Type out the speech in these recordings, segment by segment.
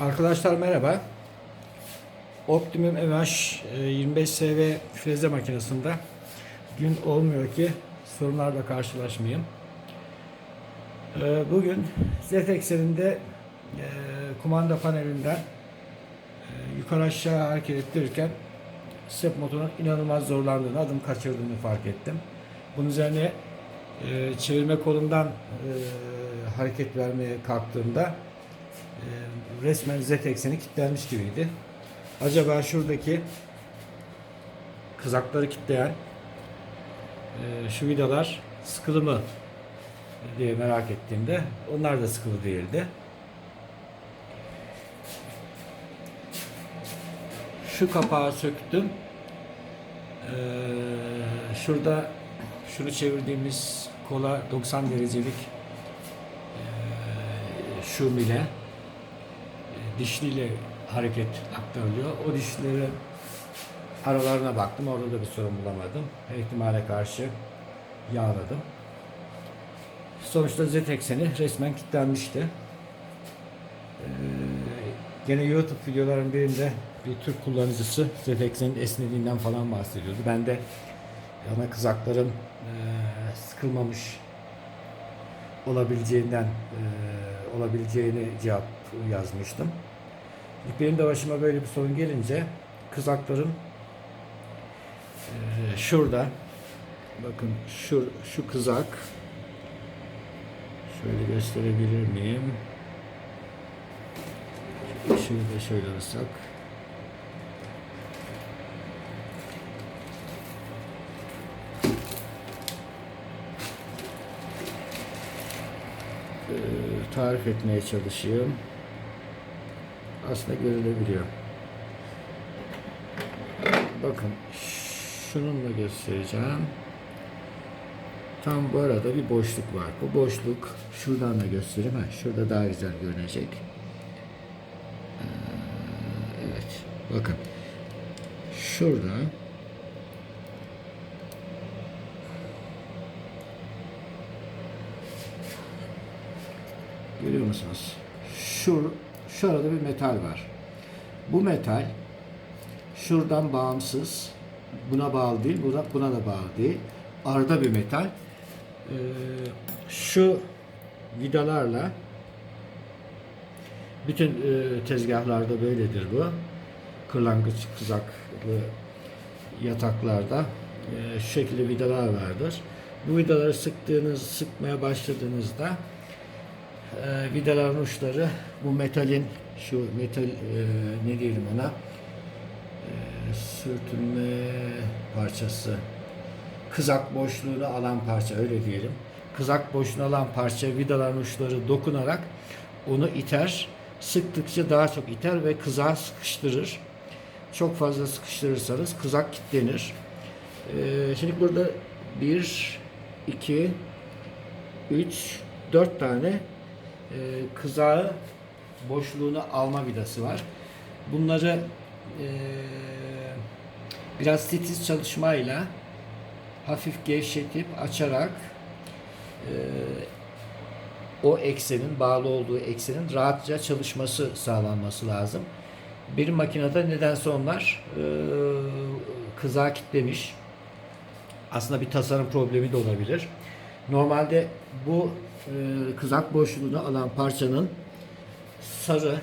Arkadaşlar merhaba. Optimum MH e, 25SV freze makinesinde gün olmuyor ki sorunlarla karşılaşmayayım. E, Bugün Z ekseninde e, kumanda panelinden e, yukarı aşağı hareket ettirirken step motorun inanılmaz zorlandığını, adım kaçırdığını fark ettim. Bunun üzerine çevirme kolundan hareket vermeye kalktığımda e, resmen Z ekseni kilitlenmiş gibiydi. Acaba şuradaki kızakları kilitleyen e, şu vidalar sıkılı mı diye merak ettiğimde onlar da sıkılı değildi. Şu kapağı söktüm. Ee, şurada şunu çevirdiğimiz kola 90 derecelik ee, şu mile e, dişliyle hareket aktarılıyor. O dişleri aralarına baktım. Orada da bir sorun bulamadım. Her karşı yağladım. Sonuçta Z ekseni resmen kilitlenmişti. Ee, gene YouTube videoların birinde bir Türk kullanıcısı Z eksenin esnediğinden falan bahsediyordu. Ben de ana kızakların e, sıkılmamış olabileceğinden e, olabileceğini cevap yazmıştım. Benim de başıma böyle bir sorun gelince kızaklarım e, şurada bakın şu şu kızak şöyle gösterebilir miyim? Şunu da şöyle alırsak tarif etmeye çalışayım. Aslında görülebiliyor. Bakın şununla göstereceğim. Tam bu arada bir boşluk var. Bu boşluk şuradan da göstereyim. Ha, şurada daha güzel görünecek. Ee, evet. Bakın. Şurada Görüyor musunuz? Şu, şu arada bir metal var. Bu metal şuradan bağımsız. Buna bağlı değil, buna, buna da bağlı değil. Arada bir metal. Ee, şu vidalarla bütün e, tezgahlarda böyledir bu. Kırlangıç kızaklı yataklarda e, şu şekilde vidalar vardır. Bu vidaları sıktığınız, sıkmaya başladığınızda e, vidaların uçları bu metalin şu metal e, ne diyelim ona e, sürtünme parçası kızak boşluğunu alan parça öyle diyelim. Kızak boşluğunu alan parça vidaların uçları dokunarak onu iter. Sıktıkça daha çok iter ve kızağı sıkıştırır. Çok fazla sıkıştırırsanız kızak kilitlenir. Ee, şimdi burada bir, iki, üç, dört tane e, kızağı boşluğunu alma vidası var. Bunları e, biraz titiz çalışmayla hafif gevşetip açarak e, o eksenin bağlı olduğu eksenin rahatça çalışması sağlanması lazım. Bir makinede nedense onlar e, kızağı kitlemiş. Aslında bir tasarım problemi de olabilir. Normalde bu kızak boşluğunu alan parçanın sarı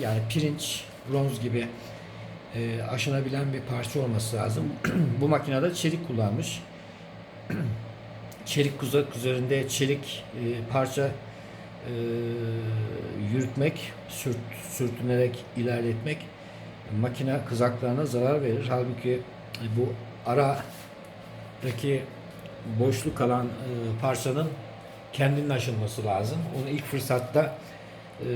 yani pirinç, bronz gibi e, aşınabilen bir parça olması lazım. bu makinede çelik kullanmış. çelik kuzak üzerinde çelik e, parça e, yürütmek, sürt, sürtünerek ilerletmek makine kızaklarına zarar verir. Halbuki e, bu aradaki boşluk kalan e, parçanın kendinin aşılması lazım. Onu ilk fırsatta e,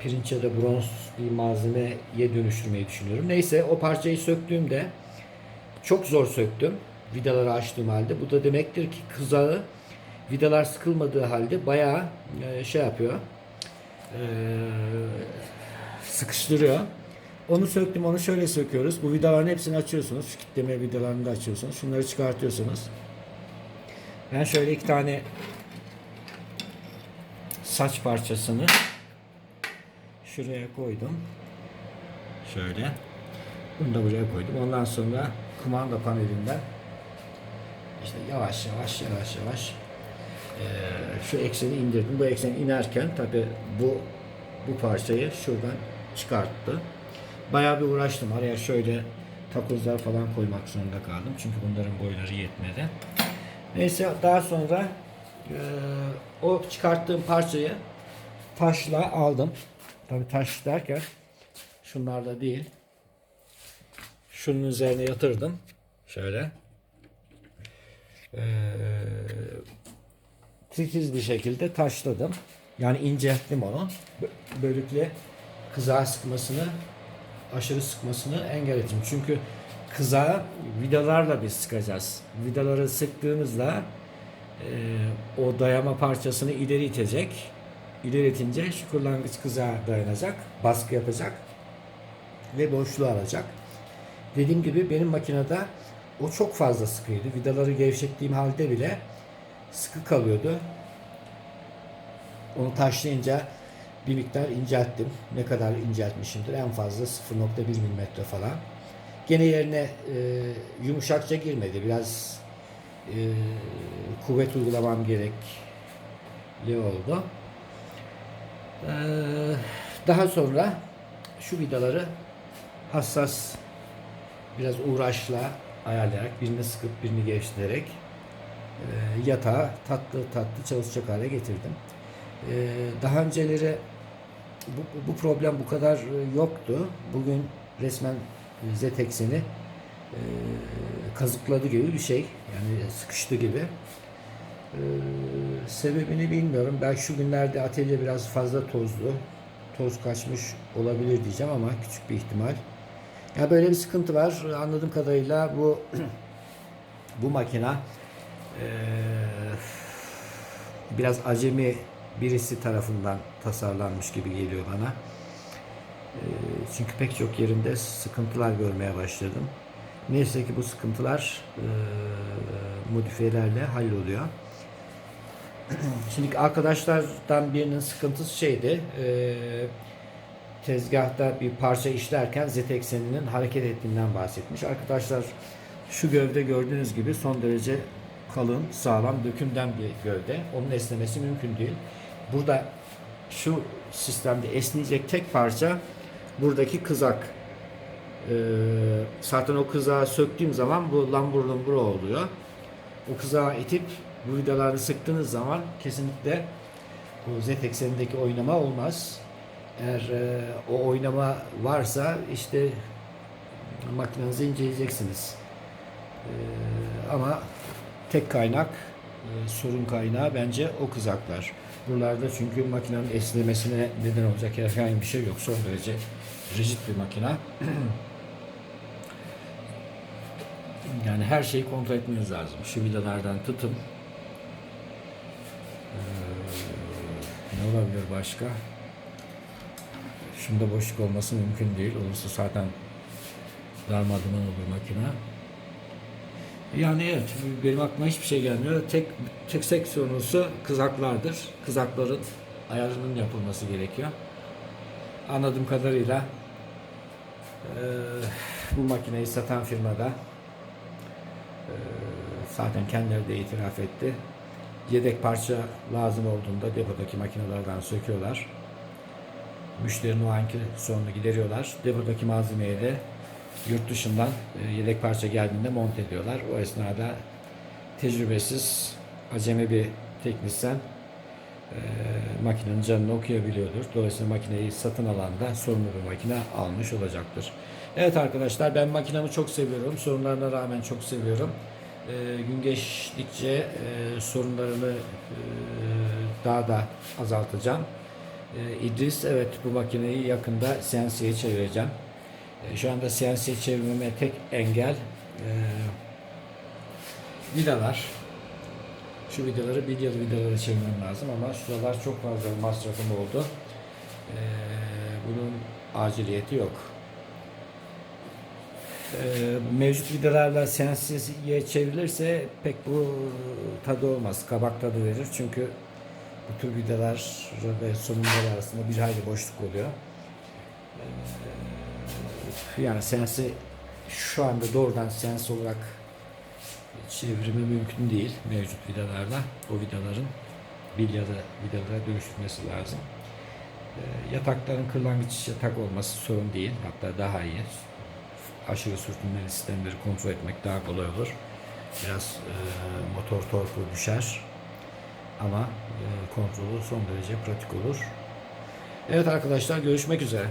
pirinç ya da bronz bir malzemeye dönüştürmeyi düşünüyorum. Neyse o parçayı söktüğümde çok zor söktüm. Vidaları açtığım halde. Bu da demektir ki kızağı vidalar sıkılmadığı halde bayağı e, şey yapıyor. E, sıkıştırıyor. Onu söktüm, onu şöyle söküyoruz. Bu vidaların hepsini açıyorsunuz. Kitleme vidalarını da açıyorsunuz. Şunları çıkartıyorsunuz. Ben şöyle iki tane saç parçasını şuraya koydum. Şöyle. Bunu da buraya koydum. Ondan sonra kumanda panelinden işte yavaş yavaş yavaş yavaş eee, şu ekseni indirdim. Bu eksen inerken tabi bu bu parçayı şuradan çıkarttı. Bayağı bir uğraştım. Araya şöyle takozlar falan koymak zorunda kaldım. Çünkü bunların boyları yetmedi. Neyse daha sonra eee, o çıkarttığım parçayı taşla aldım. Tabi taş derken şunlarda değil. Şunun üzerine yatırdım. Şöyle. Eee titiz bir şekilde taşladım. Yani incelttim onu. Bö- Böylelikle kızağa sıkmasını, aşırı sıkmasını engelledim. Çünkü kızağı vidalarla biz sıkacağız. Vidaları sıktığımızda e, o dayama parçasını ileri itecek. İleri itince şu kırlangıç kızağa dayanacak, baskı yapacak ve boşluğu alacak. Dediğim gibi benim makinede o çok fazla sıkıydı. Vidaları gevşettiğim halde bile sıkı kalıyordu. Onu taşlayınca bir miktar incelttim. Ne kadar inceltmişimdir? En fazla 0.1 milimetre falan. Gene yerine e, yumuşakça girmedi. Biraz e, kuvvet uygulamam gerekli oldu. E, daha sonra şu vidaları hassas biraz uğraşla ayarlayarak birini sıkıp birini gevşeterek e, yatağı tatlı tatlı çalışacak hale getirdim. E, daha önceleri bu, bu problem bu kadar e, yoktu. Bugün resmen Z ekseni e, kazıkladı gibi bir şey. Yani sıkıştı gibi. E, sebebini bilmiyorum. Belki şu günlerde atölye biraz fazla tozlu. Toz kaçmış olabilir diyeceğim ama küçük bir ihtimal. Ya böyle bir sıkıntı var. Anladığım kadarıyla bu bu makina eee, biraz acemi birisi tarafından tasarlanmış gibi geliyor bana. Eee, çünkü pek çok yerinde sıkıntılar görmeye başladım. Neyse ki bu sıkıntılar eee modifiyelerle halloluyor. Şimdi arkadaşlardan birinin sıkıntısı şeydi. eee, tezgahta bir parça işlerken z ekseninin hareket ettiğinden bahsetmiş. Arkadaşlar şu gövde gördüğünüz gibi son derece kalın, sağlam, dökümden bir gövde. Onun esnemesi mümkün değil. Burada şu sistemde esneyecek tek parça buradaki kızak. Ee, zaten o kızağı söktüğüm zaman bu lambur lumbur oluyor. O kızağı itip bu vidaları sıktığınız zaman kesinlikle bu z eksenindeki oynama olmaz. Eğer e, o oynama varsa işte makinenizi inceleyeceksiniz. E, ama tek kaynak e, sorun kaynağı bence o kızaklar. Buralarda çünkü makinenin esnemesine neden olacak herhangi bir şey yok. Son derece rigid bir makina. yani her şeyi kontrol etmeniz lazım. Şu vidalardan tutun. Ee, ne olabilir başka? Şunda boşluk olması mümkün değil. Olursa zaten darmadağın olur makine. Yani evet benim aklıma hiçbir şey gelmiyor. Tek tek seksiyonusu kızaklardır. Kızakların ayarının yapılması gerekiyor. Anladığım kadarıyla eee, bu makineyi satan firmada zaten kendileri de itiraf etti. Yedek parça lazım olduğunda depodaki makinelerden söküyorlar müşterinin o anki sorununu gideriyorlar. Depodaki malzemeyi de yurt dışından e, yedek parça geldiğinde monte ediyorlar. O esnada tecrübesiz, acemi bir teknisyen e, makinenin canını okuyabiliyordur. Dolayısıyla makineyi satın alan da sorunlu bir makine almış olacaktır. Evet arkadaşlar ben makinemi çok seviyorum. Sorunlarına rağmen çok seviyorum. E, gün geçtikçe e, sorunlarını e, daha da azaltacağım. Ee, İdris evet bu makineyi yakında CNC'ye çevireceğim. Ee, şu anda CNC'ye çevirmeme tek engel e, vidalar. Şu vidaları bilyalı vidaları çevirmem lazım ama şuralar çok fazla masrafım oldu. Ee, bunun aciliyeti yok. Ee, mevcut vidalarla CNC'ye çevrilirse pek bu tadı olmaz. Kabak tadı verir çünkü bu tür vidalar ve somunlar arasında bir hayli boşluk oluyor. Ee, yani sensi şu anda doğrudan sens olarak çevirimi mümkün değil mevcut vidalarda. O vidaların bilyada vidalara dönüştürmesi lazım. Ee, yatakların kırlangıç yatak olması sorun değil. Hatta daha iyi. Aşırı sürtünmeli sistemleri kontrol etmek daha kolay olur. Biraz e, motor torku düşer. Ama e, kontrolü son derece pratik olur. Evet arkadaşlar görüşmek üzere.